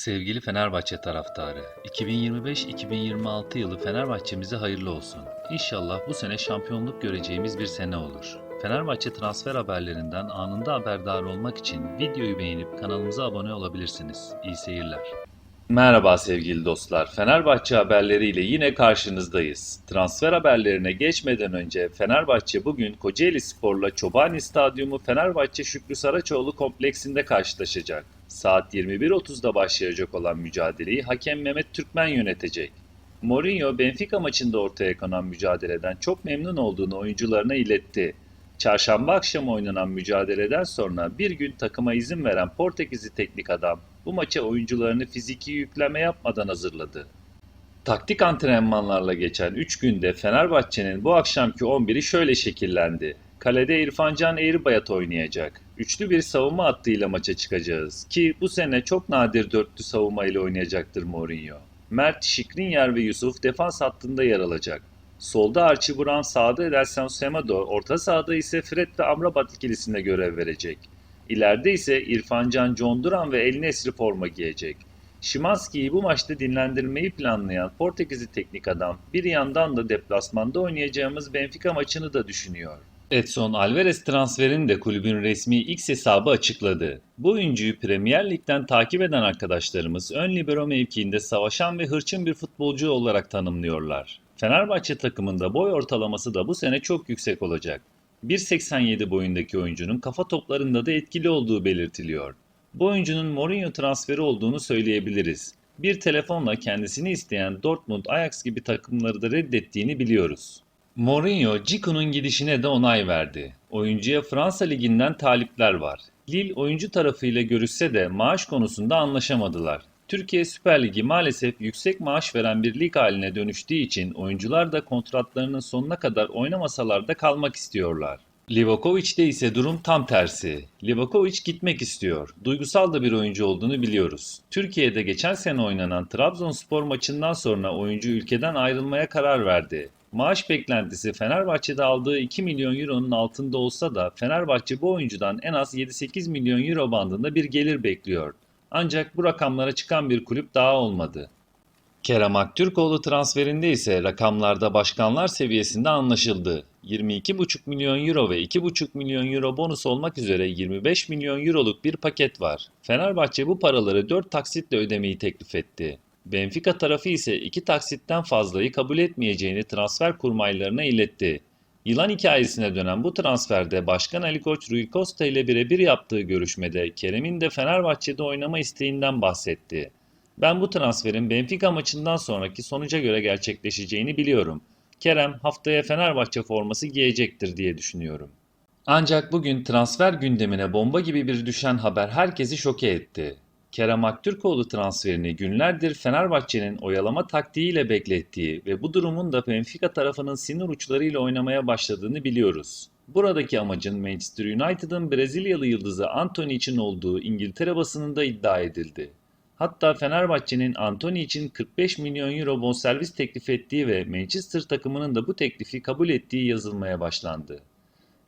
Sevgili Fenerbahçe taraftarı, 2025-2026 yılı Fenerbahçemize hayırlı olsun. İnşallah bu sene şampiyonluk göreceğimiz bir sene olur. Fenerbahçe transfer haberlerinden anında haberdar olmak için videoyu beğenip kanalımıza abone olabilirsiniz. İyi seyirler. Merhaba sevgili dostlar. Fenerbahçe haberleriyle yine karşınızdayız. Transfer haberlerine geçmeden önce Fenerbahçe bugün Kocaeli Spor'la Çobani Stadyumu Fenerbahçe Şükrü Saraçoğlu kompleksinde karşılaşacak. Saat 21.30'da başlayacak olan mücadeleyi hakem Mehmet Türkmen yönetecek. Mourinho Benfica maçında ortaya konan mücadeleden çok memnun olduğunu oyuncularına iletti. Çarşamba akşamı oynanan mücadeleden sonra bir gün takıma izin veren Portekizli teknik adam bu maça oyuncularını fiziki yükleme yapmadan hazırladı. Taktik antrenmanlarla geçen 3 günde Fenerbahçe'nin bu akşamki 11'i şöyle şekillendi. Kalede İrfan Can Eğribayat oynayacak. Üçlü bir savunma hattıyla maça çıkacağız ki bu sene çok nadir dörtlü savunma ile oynayacaktır Mourinho. Mert, Şikrinyer ve Yusuf defans hattında yer alacak. Solda Archie Brown, sağda Edelson Semedo, orta sahada ise Fred ve Amrabat ikilisinde görev verecek. İleride ise İrfan Can, John Duran ve El Nesri forma giyecek. Şimanski'yi bu maçta dinlendirmeyi planlayan Portekizli teknik adam bir yandan da deplasmanda oynayacağımız Benfica maçını da düşünüyor. Edson Alvarez transferini de kulübün resmi X hesabı açıkladı. Bu oyuncuyu Premier Lig'den takip eden arkadaşlarımız ön libero mevkiinde savaşan ve hırçın bir futbolcu olarak tanımlıyorlar. Fenerbahçe takımında boy ortalaması da bu sene çok yüksek olacak. 1.87 boyundaki oyuncunun kafa toplarında da etkili olduğu belirtiliyor. Bu oyuncunun Mourinho transferi olduğunu söyleyebiliriz. Bir telefonla kendisini isteyen Dortmund, Ajax gibi takımları da reddettiğini biliyoruz. Mourinho, Cicu'nun gidişine de onay verdi. Oyuncuya Fransa Ligi'nden talipler var. Lille oyuncu tarafıyla görüşse de maaş konusunda anlaşamadılar. Türkiye Süper Ligi maalesef yüksek maaş veren bir lig haline dönüştüğü için oyuncular da kontratlarının sonuna kadar oynamasalar da kalmak istiyorlar. Livakovic'te ise durum tam tersi. Livakovic gitmek istiyor. Duygusal da bir oyuncu olduğunu biliyoruz. Türkiye'de geçen sene oynanan Trabzonspor maçından sonra oyuncu ülkeden ayrılmaya karar verdi. Maaş beklentisi Fenerbahçe'de aldığı 2 milyon euronun altında olsa da Fenerbahçe bu oyuncudan en az 7-8 milyon euro bandında bir gelir bekliyor. Ancak bu rakamlara çıkan bir kulüp daha olmadı. Kerem Aktürkoğlu transferinde ise rakamlarda başkanlar seviyesinde anlaşıldı. 22,5 milyon euro ve 2,5 milyon euro bonus olmak üzere 25 milyon euroluk bir paket var. Fenerbahçe bu paraları 4 taksitle ödemeyi teklif etti. Benfica tarafı ise iki taksitten fazlayı kabul etmeyeceğini transfer kurmaylarına iletti. Yılan hikayesine dönen bu transferde Başkan Ali Koç Rui Costa ile birebir yaptığı görüşmede Kerem'in de Fenerbahçe'de oynama isteğinden bahsetti. Ben bu transferin Benfica maçından sonraki sonuca göre gerçekleşeceğini biliyorum. Kerem haftaya Fenerbahçe forması giyecektir diye düşünüyorum. Ancak bugün transfer gündemine bomba gibi bir düşen haber herkesi şoke etti. Kerem Aktürkoğlu transferini günlerdir Fenerbahçe'nin oyalama taktiğiyle beklettiği ve bu durumun da Benfica tarafının sinir uçlarıyla oynamaya başladığını biliyoruz. Buradaki amacın Manchester United'ın Brezilyalı yıldızı Anthony için olduğu İngiltere basınında iddia edildi. Hatta Fenerbahçe'nin Anthony için 45 milyon euro bonservis teklif ettiği ve Manchester takımının da bu teklifi kabul ettiği yazılmaya başlandı.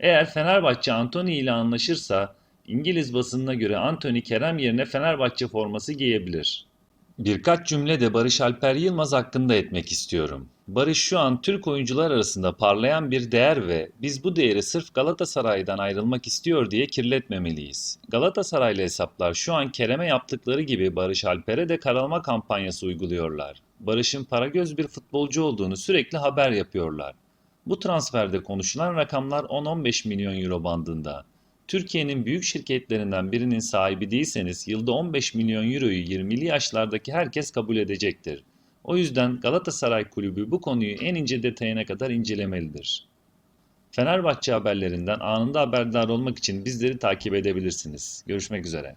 Eğer Fenerbahçe Anthony ile anlaşırsa İngiliz basınına göre Anthony Kerem yerine Fenerbahçe forması giyebilir. Birkaç cümle de Barış Alper Yılmaz hakkında etmek istiyorum. Barış şu an Türk oyuncular arasında parlayan bir değer ve biz bu değeri sırf Galatasaray'dan ayrılmak istiyor diye kirletmemeliyiz. Galatasaraylı hesaplar şu an Kerem'e yaptıkları gibi Barış Alper'e de karalama kampanyası uyguluyorlar. Barış'ın paragöz bir futbolcu olduğunu sürekli haber yapıyorlar. Bu transferde konuşulan rakamlar 10-15 milyon euro bandında. Türkiye'nin büyük şirketlerinden birinin sahibi değilseniz yılda 15 milyon euroyu 20'li yaşlardaki herkes kabul edecektir. O yüzden Galatasaray Kulübü bu konuyu en ince detayına kadar incelemelidir. Fenerbahçe haberlerinden anında haberdar olmak için bizleri takip edebilirsiniz. Görüşmek üzere.